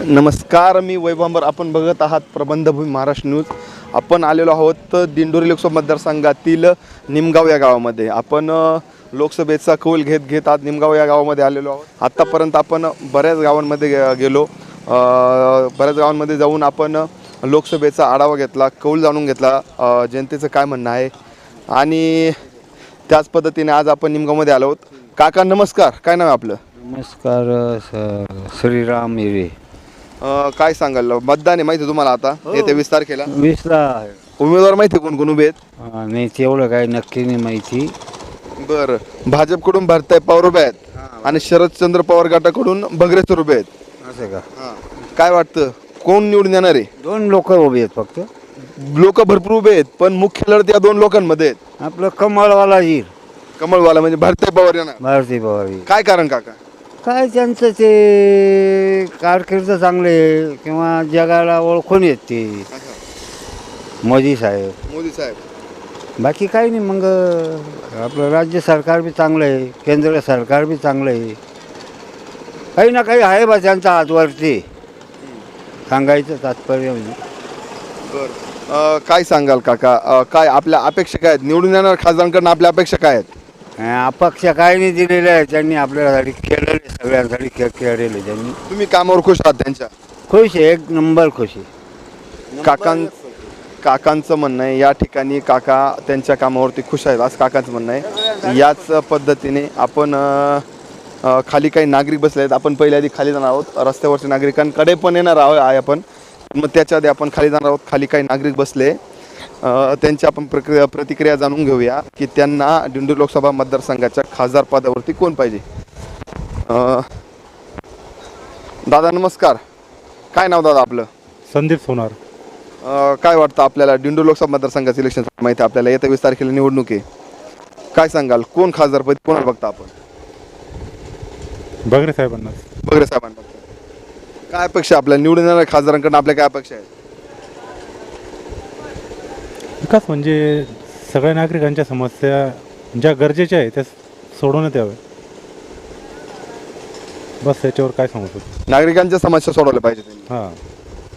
नमस्कार मी वैभंबर आपण बघत आहात प्रबंधभूमी महाराष्ट्र न्यूज. आपण आलेलो आहोत दिंडोरी लोकसभा मतदारसंघातील निमगाव या गावामध्ये. आपण लोकसभेचा कौल घेत घेत आज निमगाव या गावामध्ये आलेलो आहोत. आत्तापर्यंत आपण बऱ्याच गावांमध्ये गे- गेलो. बऱ्याच गावांमध्ये जाऊन आपण लोकसभेचा आढावा घेतला कौल जाणून घेतला. जनतेचं काय म्हणणं आहे? आणि त्याच पद्धतीने आज आपण निमगावमध्ये आलो आहोत. काका नमस्कार. काय नाव आहे आपलं? नमस्कार श्रीराम हिरे. अ, काय सांगाल? मतदान आहे माहिती आहे तुम्हाला आता? येत्या वीस तारखेला? वीसला उमेदवार माहिती आहे कोण कोण उभे आहेत? हा, नाही तेवढं काही नक्की नाही माहिती. बरं. भाजपकडून भारताय पवार उभे आहेत. आणि शरदचंद्र पवार गटाकडून भगरेश्वर उभे आहेत. असं का? काय वाटतं? कोण निवडून येणार आहे? दोन लोक उभे आहेत फक्त. लोक भरपूर उभे आहेत पण मुख्य लढत या दोन लोकांमध्ये आहेत. आपलं कमळवाला हीर कमळवाला म्हणजे भारताय पवार येणार. भारती पवार काय कारण काका? काय त्यांचं ते कारकीर्द चांगले किंवा जगाला ओळखून येत. ते मोदी साहेब. मोदी साहेब. बाकी काही नाही मग आपलं राज्य सरकार बी चांगलं आहे केंद्र सरकार बी चांगलं आहे. काही ना काही आहे बा त्यांच्या हातवरती सांगायचं तात्पर्य म्हणजे. बरं. काय सांगाल काका? अ, काय आपल्या अपेक्षा काय आहेत? निवडून येणार खासदारांकडनं आपल्या अपेक्षा काय आहेत? अपक्ष काय नाही दिलेलं आहे. त्यांनी आपल्यासाठी केलेलं आहे सगळ्यांसाठी के केलेलं आहे त्यांनी तुम्ही कामावर खुश आहात त्यांच्या? खुश आहे एक नंबर खुश आहे. काकां काकांचं म्हणणं आहे या ठिकाणी काका त्यांच्या कामावरती खुश आहेत असं काकांचं म्हणणं आहे. याच पद्धतीने आपण अ, अ, खाली काही नागरिक बसले आहेत आपण पहिले आधी खाली जाणार आहोत. रस्त्यावरच्या नागरिकांकडे पण येणार आहोत आहे आपण. मग त्याच्या आधी आपण खाली जाणार आहोत खाली काही नागरिक बसले. त्यांची आपण प्रक्रिया प्रतिक्रिया जाणून घेऊया की त्यांना दिंडोरी लोकसभा मतदारसंघाच्या खासदार पदावरती कोण पाहिजे? दादा नमस्कार. काय नाव दादा आपलं? संदीप सोनार. अ, काय वाटतं आपल्याला दिंडोरी लोकसभा मतदारसंघाचं इलेक्शन माहिती आहे आपल्याला? येत्या वीस तारखेला निवडणूक आहे. काय सांगाल? कोण खासदारपदी कोणाला बघता आपण? बगरे साहेबांना बगरे साहेबांना. काय अपेक्षा आहे आपल्याला निवडून येणाऱ्या खासदारांकडून आपल्या काय अपेक्षा आहेत? विकास म्हणजे सगळ्या नागरिकांच्या समस्या ज्या गरजेच्या आहेत त्या सोडवण्यात याव्या. बस याच्यावर काय सांगू शकतो? नागरिकांच्या समस्या सोडवल्या पाहिजे त्यांनी. हां.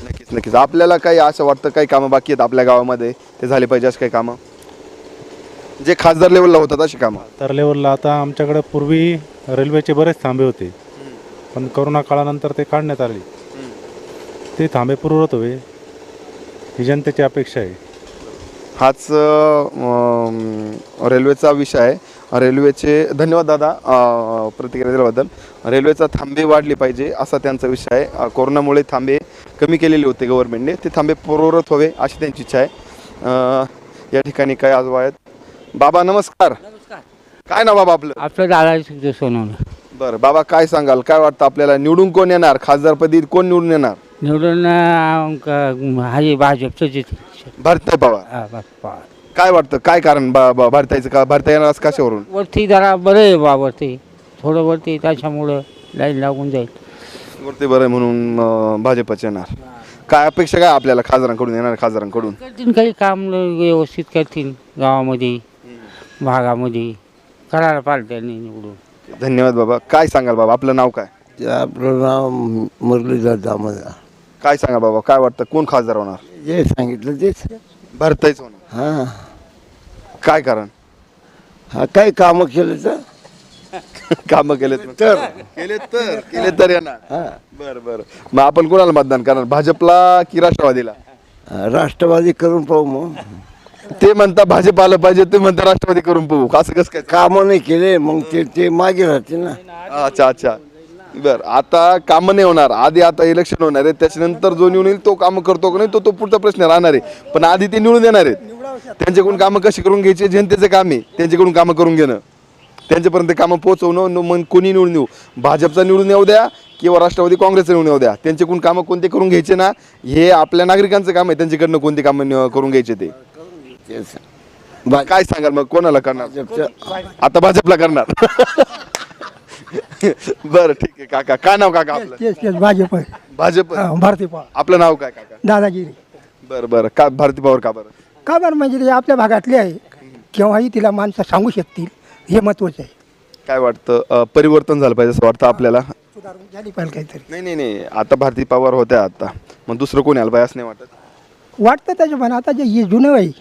नक्कीच नक्कीच. आपल्याला काही असं वाटतं काही कामं बाकी आहेत आपल्या गावामध्ये ते झाले पाहिजे असं काही कामं? जे खासदार लेवलला होतात अशी कामं? तर लेवलला आता आमच्याकडे पूर्वी रेल्वेचे बरेच थांबे होते. पण करोना काळानंतर ते काढण्यात आले. ते थांबे पूर्वत हवे. ही जनतेची अपेक्षा आहे. हाच रेल्वेचा विषय आहे. रेल्वेचे धन्यवाद दादा प्रतिक्रिया दिल्याबद्दल रेल्वेचा थांबे वाढले पाहिजे असा त्यांचा विषय आहे. कोरोनामुळे थांबे कमी केलेले होते गव्हर्नमेंटने ते थांबे पूर्वरत व्हावे अशी त्यांची इच्छा आहे. या ठिकाणी काय आजोबा आहेत? बाबा नमस्कार. काय नाव बाबा आपलं? आपलं दादा सोनवणं. बरं बाबा काय सांगाल? काय वाटतं आपल्याला? निवडून कोण येणार? खासदारपदी कोण निवडून येणार? निवडून अं, क- हा भाजपचं जिथे भारतीय पवार काय वाटतं? काय कारण बा- बा- का भारता येणार असं कशावरून? वरती जरा बरं आहे बा वरती. थोडं वरती त्याच्यामुळं लाईन लागून जाईल. वरती बरं आहे म्हणून अं, भाजपचे येणार. काय अपेक्षा काय आपल्याला? खासदारांकडून येणार खासदारांकडून? करतील काही काम व्यवस्थित करतील गावामध्ये भागामध्ये. करायला पाहिजे त्यांनी निवडून. धन्यवाद बाबा. काय सांगाल बाबा? आपलं नाव काय? आपलं नाव मुरलीधर दामोदर. काय सांगा बाबा काय वाटतं? कोण खासदार होणार? जे सांगितलं तेच. भारताच होणार. हां. काय कारण? हा काही कामं केलं तर? कामं केलेत तर. केले तर. केले तर येणार. हां. बर बर. मग आपण कोणाला मतदान करणार? भाजपला की राष्ट्रवादीला? राष्ट्रवादी करून पाहू मग. ते म्हणता भाजप आलं पाहिजे ते म्हणता राष्ट्रवादी करून पाहू. असं कसं काय? कामं नाही केले मग ते ते मागे राहते ना. अच्छा अच्छा. बर आता कामं नाही होणार. आधी आता इलेक्शन होणार आहे. त्याच्यानंतर जो निवडून येईल तो कामं करतो का नाही तो तो पुढचा प्रश्न राहणार आहे. पण आधी ते निवडून येणार आहेत. त्यांच्याकडून कामं कशी करून घ्यायची जनतेचं काम आहे. त्यांच्याकडून कामं करून घेणं. त्यांच्यापर्यंत कामं पोहोचवणं मग कोणी निवडून येऊ? भाजपचा निवडून येऊ द्या किंवा राष्ट्रवादी काँग्रेसचं निवडून येऊ द्या. त्यांच्याकडून कामं कोणते करून घ्यायचे ना हे आपल्या नागरिकांचं काम आहे. त्यांच्याकडनं कोणते कामं करून घ्यायचे ते. काय सांगाल मग? कोणाला करणार? आता भाजपला करणार. बरं ठीक आहे काका. काय नाव काका आपलं? तेच तेच भाजप. आहे. भाजप. हा, भारती पवार. आपलं नाव काय काका? दादागिरी बरं बरं. का भारती पवार का बरं? का बरं म्हणजे ते आपल्या भागातले आहे केव्हाही तिला माणसं सांगू शकतील हे महत्वाचं आहे. काय वाटतं? अं, परिवर्तन झालं पाहिजे असं वाटतं आपल्याला? सुधारून झाली पाहिजे काहीतरी. नाही नाही नाही. आता भारती पवार होत्या आता. मग दुसरं कोणी आलं पाहिजे असं नाही वाटत? वाटतं त्याच्या पण आता जे हे जुनं आहे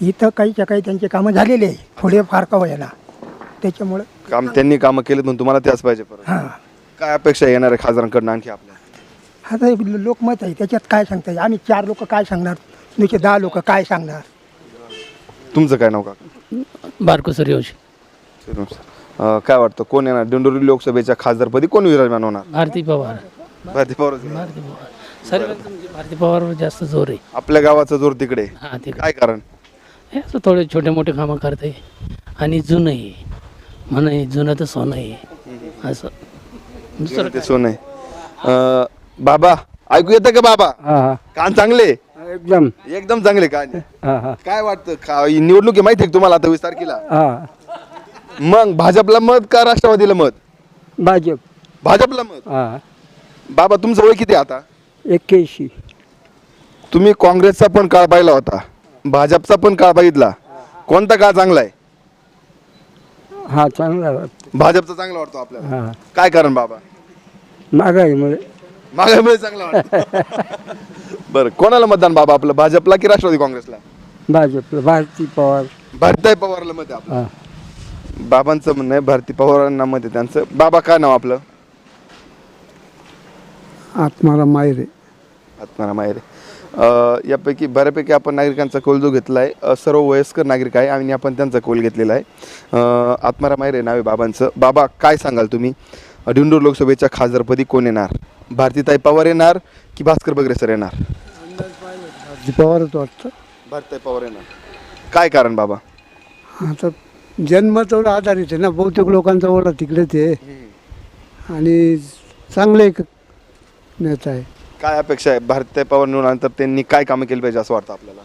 इथं काहीच्या काही त्यांचे कामं झालेले आहे थोडेफार का व्हायला त्याच्यामुळं काम त्यांनी कामं केलेत म्हणून तुम्हाला त्याच पाहिजे परत. हां. काय अपेक्षा येणार आहे खासदारांकडनं आणखी आपल्या? आता हे लोकमत आहे. त्याच्यात काय सांगता येईल? आम्ही चार लोक काय सांगणार? नुसते दहा लोक काय सांगणार? तुमचं काय नाव का बारको सूर्यवंशी. अं, काय वाटतं कोण येणार? दिंडोरी लोकसभेच्या खासदारपदी कोण विराजमान होणार? भारती पवार. भारती पवार भारती पवार. सर्व म्हणजे भारती पवारवर जास्त जोर आहे. आपल्या गावाचा जोर तिकडे. हां ते काय कारण? हे असं थोडे छोटे मोठे कामं करते. आणि जुनं आहे. म्हण जुनं तर सोनं आहे. असं. दुसरं ते सोन आहे. बाबा ऐकू येतं का बाबा? हा कान चांगले? एकदम. एकदम चांगले कान. हा हा. काय वाटतं का ही निवडणूक आहे माहिती आहे का तुम्हाला आता वीस तारखेला? हा. मग भाजपला मत का राष्ट्रवादीला मत? भाजप. भाजपला मत? हा. बाबा तुमचं वय किती आहे आता? एक्क्याऐंशी. तुम्ही काँग्रेसचा पण काळ पाहिला होता. भाजपचा पण काळ बघितला. कोणता काळ चांगला आहे? हा चांगला भाजपचा चांगला वाटतो आपल्याला. हा. काय कारण बाबा? महागाईमुळे. मागामुळे चांगला वाटतो. बरं कोणाला मतदान बाबा आपलं? भाजपला की राष्ट्रवादी काँग्रेसला? भाजपला. भारती पवार. भारताई पवारला मत आहे आपलं. हा. बाबांचं म्हणणं आहे भारती पवारांना मत आहे त्यांचं. बाबा काय नाव आपलं? आत्माला मायरे आत्माराम अ, यापैकी बऱ्यापैकी आपण नागरिकांचा कौल जो घेतला आहे सर्व वयस्कर नागरिक आहे आणि आपण त्यांचा कौल घेतलेला आहे. आत्माराम माहेरे नाव आहे बाबांचं. बाबा काय सांगाल तुम्ही? डिंडोर लोकसभेच्या खासदारपदी कोण येणार? भारतीताई पवार येणार की भास्कर बगरे सर येणार? पवारच वाटतं. भारतीताई पवार येणार. काय कारण बाबा? आता जन्मावर आधारित आहे ना. बहुतेक लोकांचा ओढा तिकडेच आहे. आणि चांगले एक नेता आहे. काय अपेक्षा आहे? भारतीताई पवार निवडून आल्यानंतर त्यांनी काय कामं केली पाहिजे असं वाटतं आपल्याला?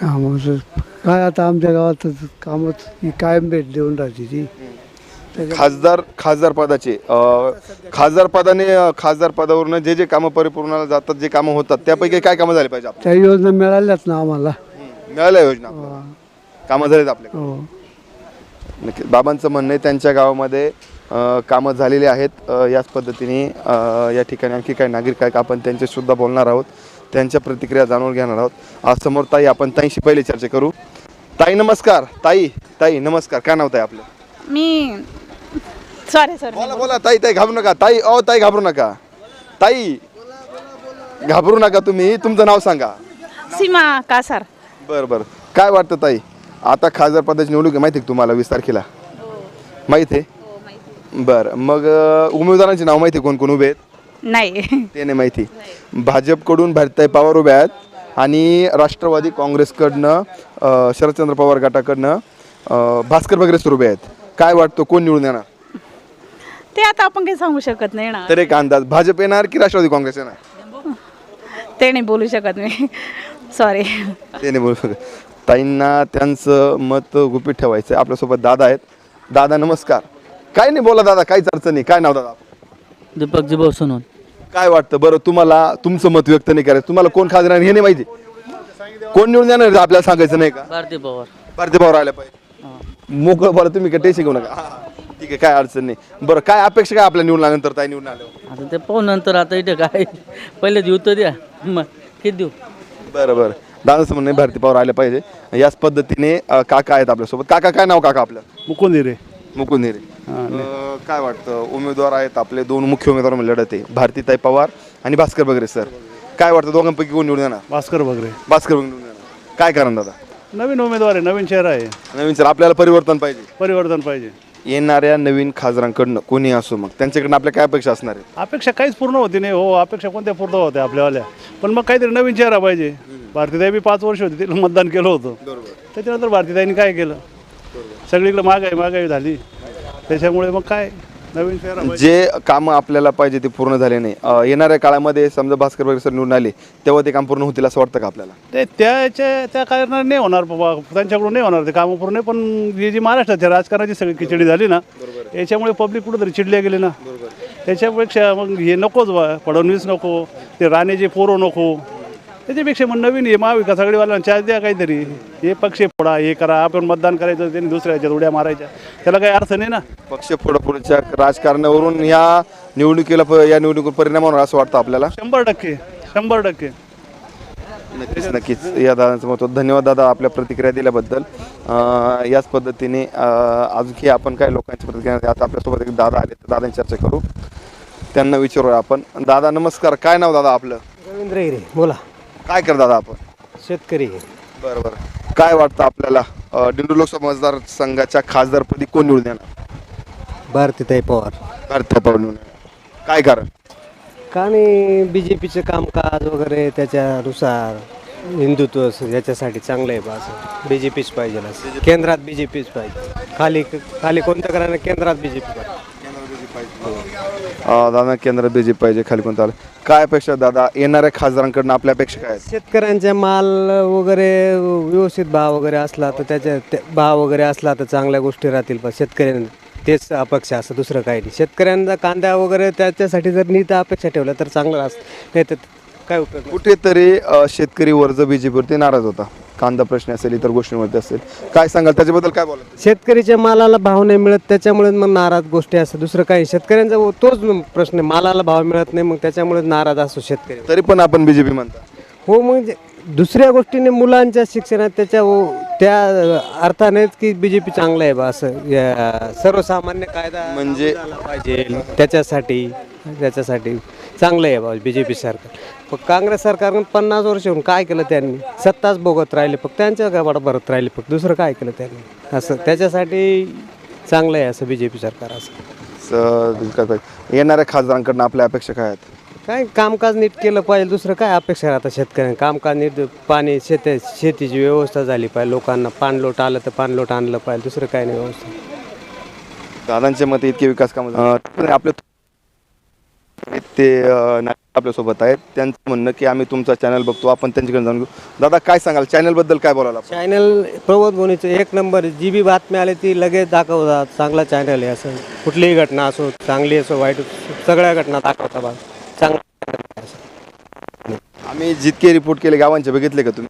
कामाचं काय आता आमच्या गावात कामच ही कायम भेट देऊन राहते ती. खासदार खासदार पदाचे खासदार पदाने खासदार पदावरून जे जे कामं परिपूर्णाला जातात जे कामं होतात त्यापैकी काय कामं झाली पाहिजे आपल्याला? त्या योजना मिळाल्याच ना आम्हाला. मिळाल्या योजना आपल्याला? कामं झालीत आपल्याकडे. हो. नक्की बाबांचं म्हणणं आहे त्यांच्या गावामध्ये कामं झालेली आहेत. याच पद्धतीने या ठिकाणी आणखी काही नागरिक आहेत. आपण त्यांचे सुद्धा बोलणार आहोत. त्यांच्या प्रतिक्रिया जाणून घेणार आहोत. आज समोर ताई आपण ताईशी पहिले चर्चा करू. ताई नमस्कार. ताई ताई नमस्कार. काय नाव ताई आपलं? मी सॉरी सॉरी बोला बोला. ताई ताई घाबरू नका. ताई ओ ताई घाबरू नका. ताई घाबरू नका तुम्ही. तुमचं नाव सांगा. सीमा कासार. बरं बरं. काय वाटतं ताई? आता खासदार पदाची निवडणूक आहे माहिती आहे का तुम्हाला वीस तारखेला? माहीत आहे? बरं मग अं, उमेदवारांची नाव माहिती कोण कोण उभे आहेत? नाही. ते नाही माहिती. भाजपकडून भारताई पवार उभे आहेत आणि राष्ट्रवादी काँग्रेसकडनं अं, शरदचंद्र पवार गटाकडनं अं, भास्कर वगैरे सुरू उभे आहेत. काय वाटतं कोण निवडून येणार? ते आता आपण काही सांगू शकत नाही ना. तर एक अंदाज भाजप येणार की राष्ट्रवादी काँग्रेस येणार? ते नाही बोलू शकत मी. सॉरी ते नाही बोलू शकत. ताईंना त्यांचं मत गुपित ठेवायचं आहे आपल्यासोबत दादा आहेत. दादा नमस्कार. काय नाही बोला दादा काहीच अडचण नाही. काय नाव दादा? दीपक जिभाऊ सोनून काय वाटतं बरं तुम्हाला तुमचं मत व्यक्त नाही करायचं. तुम्हाला कोण खासदार आहे हे नाही माहिती. कोण निवडून येणार आहे आपल्याला सांगायचं नाही का? भारती पवार. भारती पवार आल्या पाहिजे. मोकळं बोला तुम्ही काय टेन्शन घेऊ नका. हा, ठीक आहे काय अडचण नाही. बरं काय अपेक्षा काय आपल्या निवडून आल्यानंतर ताई निवडून आल्यावर? आता ते पाहू नंतर आता इथे काय पहिले देऊ तर द्या. मग किती देऊ? बरं बरं. दादाचं म्हणणं भारती पवार आल्या पाहिजे. याच पद्धतीने अं, काका आहेत आपल्यासोबत. काका काय नाव काका आपलं? मुकुंद हिरे. मुकुंद हिरे. अं, काय वाटतं? उमेदवार आहेत आपले दोन मुख्य उमेदवार लढत आहे भारतीताई पवार आणि भास्कर बगरे सर. काय वाटतं दोघांपैकी कोण निवडून येणार? भास्कर वगैरे भास्कर बगरे निवडून येणार. काय कारण दादा? नवीन उमेदवार आहे नवीन चेहरा आहे. नवीन सर आपल्याला परिवर्तन पाहिजे. परिवर्तन पाहिजे. येणाऱ्या नवीन खासदारांकडनं कोणी असो मग. त्यांच्याकडनं आपल्या काय अपेक्षा असणार आहे अपेक्षा काहीच पूर्ण होती नाही. हो अपेक्षा कोणत्या पूर्ण होत्या आपल्यावाल्या? पण मग काहीतरी नवीन चेहरा पाहिजे. भारतीताई बी पाच वर्ष होती तिला मतदान केलं होतं. त्याच्यानंतर भारतीताईने काय केलं? सगळीकडे महागाई महागाई झाली. त्याच्यामुळे मग काय? नवीन चेहरा जे कामं आपल्याला पाहिजे ते पूर्ण झाले नाही. अं, येणाऱ्या काळामध्ये समजा भास्कर बगरे सर निवडून आले तेव्हा ते काम पूर्ण होतील असं वाटतं का आपल्याला? ते त्याच्या त्या कारणाने नाही होणार बाबा. त्यांच्याकडून नाही होणार ते कामं पूर्ण. पण ही जी महाराष्ट्राच्या राजकारणाची सगळी खिचडी झाली ना याच्यामुळे पब्लिक कुठंतरी चिडल्या गेली ना. त्याच्यापेक्षा मग हे नकोच बा. फडणवीस नको ते राणेचे पोरं नको. त्याच्यापेक्षा मग नवीन हे महाविकास आघाडीवाल्यांना चार्ज द्या काहीतरी. हे पक्ष फोडा हे करा. आपण मतदान करायचं त्यांनी दुसऱ्या ह्याच्यात उड्या मारायच्या. त्याला काही अर्थ नाही ना? पक्ष फोडाफोडीच्या राजकारणावरून या निवडणुकीला प- या निवडणुकीवर परिणाम होणार असं वाटतं आपल्याला? शंभर टक्के. शंभर टक्के. नक्कीच नक्कीच. या दादांचं मत होतं. धन्यवाद दादा आपल्या प्रतिक्रिया दिल्याबद्दल. अं, याच पद्धतीने अं, अजूनही आपण काय लोकांची प्रतिक्रिया आता आपल्यासोबत एक दादा आले तर दादांची चर्चा करू. त्यांना विचारूया आपण. दादा नमस्कार. काय नाव दादा आपलं? रवींद्र हिरे. बोला. काय कर दादा आपण? शेतकरी. बरं बरं. काय वाटतं आपल्याला? अं, दिंडोरी लोकसभा मतदारसंघाच्या खासदारपदी कोण निवडून येणार? भारतीताई पवार. भारतीय पवार निवडून येणार. काय कारण? का नाही बी जे पीचं कामकाज वगैरे त्याच्यानुसार हिंदुत्व असं याच्यासाठी चांगलं आहे बा असं. बी जे पीच पाहिजे असं. केंद्रात बी जे पीच पाहिजे. खाली खाली कोणत्या करायला केंद्रात बी जे पी दादा केंद्र बीजेपी पाहिजे खाली कोणतं आलं काय अपेक्षा दादा? येणाऱ्या खासदारांकडनं आपल्या अपेक्षा काय आहेत? शेतकऱ्यांचा माल वगैरे व्यवस्थित भाव वगैरे असला तर त्याच्या ते- भाव वगैरे असला तर चांगल्या गोष्टी राहतील पण शेतकऱ्यांना तेच अपेक्षा असं दुसरं काही नाही. शेतकऱ्यांचा कांदा वगैरे त्याच्यासाठी जर नीट अपेक्षा ठेवल्या तर चांगलं असतं. नाही तर काय उपयोग नाही. कुठेतरी अं, शेतकरी वर्ज बीजेपीवरती नाराज होता. कांदा प्रश्न असेल इतर गोष्टींवरती असेल. काय सांगाल? त्याच्याबद्दल काय बोला शेतकरीच्या मालाला भाव नाही मिळत त्याच्यामुळे मग नाराज गोष्टी असतात. दुसरं काही शेतकऱ्यांचा व- तोच प्रश्न आहे. मालाला भाव मिळत नाही मग त्याच्यामुळे नाराज असतो शेतकरी. तरी पण आपण बीजेपी म्हणता. हो म्हणजे दुसऱ्या गोष्टीने मुलांच्या शिक्षणात त्याच्या व- त्या अर्थानेच की बी जे पी चांगलं आहे बा असं. या सर्वसामान्य कायदा म्हणजे? झाला पाहिजे. त्याच्यासाठी त्याच्यासाठी. चांगलं आहे बा बी जे पी सरकार. पण काँग्रेस सरकारनं पन्नास वर्ष होऊन काय केलं त्यांनी? सत्ताच बघत राहिले फक्त त्यांच्या गावात भरत राहिले फक्त दुसरं काय केलं त्यांनी? असं त्याच्यासाठी चांगलं आहे असं बी जे पी सरकार असं? येणाऱ्या खासदारांकडनं आपल्या अपेक्षा काय आहेत? काय कामकाज नीट केलं पाहिजे दुसरं काय अपेक्षा राहतात शेतकऱ्यांना? कामकाज नीट पाणी शेत शेतीची व्यवस्था झाली पाहिजे लोकांना. पाणलोट आलं तर पाणलोट आणलं पाहिजे दुसरं काय नाही व्यवस्था. दादांच्या मते इतके विकास कामं अं, आपले ते आपल्यासोबत आहेत. त्यांचं म्हणणं की आम्ही तुमचा चॅनल बघतो आपण त्यांच्याकडे जाऊन घेऊ. दादा काय सांगाल? चॅनलबद्दल काय बोलायला? चॅनल प्रबोध भोनीचं एक नंबर. जी बी बातमी आली ती लगेच दाखवतात. चांगला चॅनल आहे असं. कुठलीही घटना असो चांगली असो वाईट सगळ्या घटना दाखवतात बा चांगला. आम्ही जितके रिपोर्ट केले गावांचे बघितले का तुम्ही?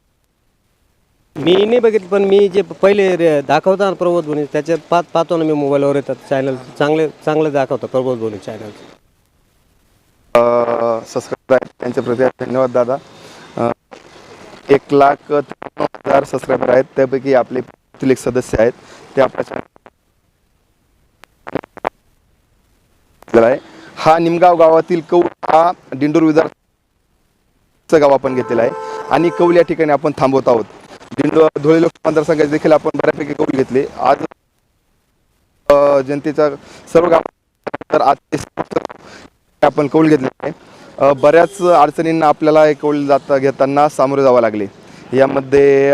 मी नाही बघितलं पण मी जे पहिले ना प्रबोध भोनी त्याच्यात पाहत पाहतो ना मी मोबाईलवर येतात. चॅनल चांगले चांगले दाखवतात प्रबोध भोनी चॅनल सबस्क्राईब आहेत त्यांच्या धन्यवाद दादा. एक लाख त्र्याण्णव हजार सबस्क्रायबर आहेत त्यापैकी आपले पुण्यातील एक सदस्य आहेत ते आपल्या आहे. हा निमगाव गावातील कौल हा दिंडोर विधानचं गाव आपण घेतलेला आहे. आणि कौल या ठिकाणी आपण थांबवत आहोत. दिंडो धुळे लोकसभा मतदारसंघाचे देखील आपण बऱ्यापैकी कौल घेतले. आज जनतेचा सर्व गाव तर आज ते आपण कौल घेतले बऱ्याच अडचणींना आपल्याला हे कौल जाता घेताना सामोरे जावं लागले. यामध्ये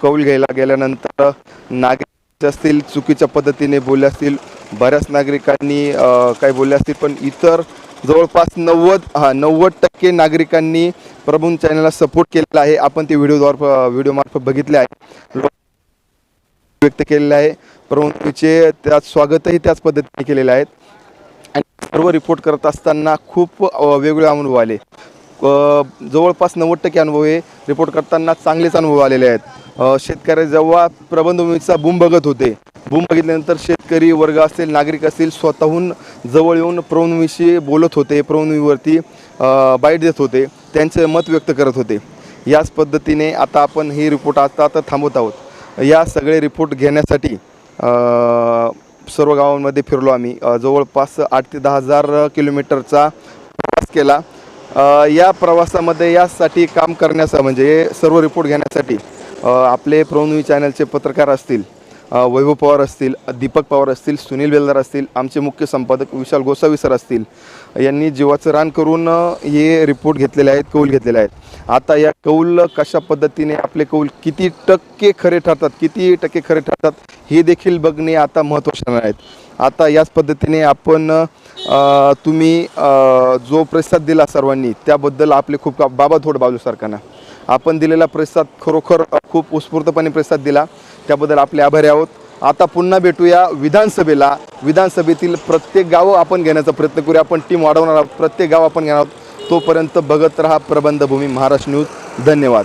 कौल घ्यायला गेल्यानंतर नागरिक असतील चुकीच्या पद्धतीने बोलले असतील बऱ्याच नागरिकांनी काही बोलले असतील पण इतर जवळपास नव्वद हा नव्वद टक्के नागरिकांनी प्रभून चॅनलला सपोर्ट केलेला आहे. आपण ते व्हिडिओद्वार व्हिडिओमार्फत बघितले आहे. व्यक्त केलेले आहे. प्रभूंचे त्यात स्वागतही त्याच पद्धतीने केलेले आहेत. सर्व रिपोर्ट करत असताना खूप वेगवेगळे अनुभव आले. जवळपास नव्वद टक्के अनुभव हे रिपोर्ट करताना चांगलेच अनुभव आलेले आहेत. शेतकरी जेव्हा प्रबंधभूमीचा बूम बघत होते बूम बघितल्यानंतर शेतकरी वर्ग असतील नागरिक असतील स्वतःहून जवळ येऊन प्रवणभूमीशी बोलत होते प्रवणभूमीवरती बाईट देत होते त्यांचे मत व्यक्त करत होते. याच पद्धतीने आता आपण ही रिपोर्ट आता आता थांबवत आहोत. या सगळे रिपोर्ट घेण्यासाठी सर्व गावांमध्ये फिरलो आम्ही. जवळपास आठ ते दहा हजार किलोमीटरचा प्रवास केला. या प्रवासामध्ये यासाठी काम करण्याचा म्हणजे सर्व रिपोर्ट घेण्यासाठी आपले प्रवणवी चॅनलचे पत्रकार असतील वैभव पवार असतील दीपक पवार असतील सुनील बेलदार असतील आमचे मुख्य संपादक विशाल गोसावी सर असतील यांनी जीवाचं रान करून हे रिपोर्ट घेतलेले आहेत कौल घेतलेले आहेत. आता या कौल कशा पद्धतीने आपले कौल किती टक्के खरे ठरतात किती टक्के खरे ठरतात हे देखील बघणे आता महत्त्वाचे आहेत. आता याच पद्धतीने आपण तुम्ही जो प्रतिसाद दिला सर्वांनी त्याबद्दल आपले खूप बाबा थोडं बाजू सरकारना. आपण दिलेला प्रतिसाद खरोखर खूप उत्स्फूर्तपणे प्रतिसाद दिला त्याबद्दल आपले आभारी आहोत. आता पुन्हा भेटूया विधानसभेला. विधानसभेतील प्रत्येक गावं आपण घेण्याचा प्रयत्न करूया. आपण टीम वाढवणार आहोत. प्रत्येक गाव आपण घेणार आहोत. तोपर्यंत बघत राहा प्रबंधभूमी महाराष्ट्र न्यूज धन्यवाद.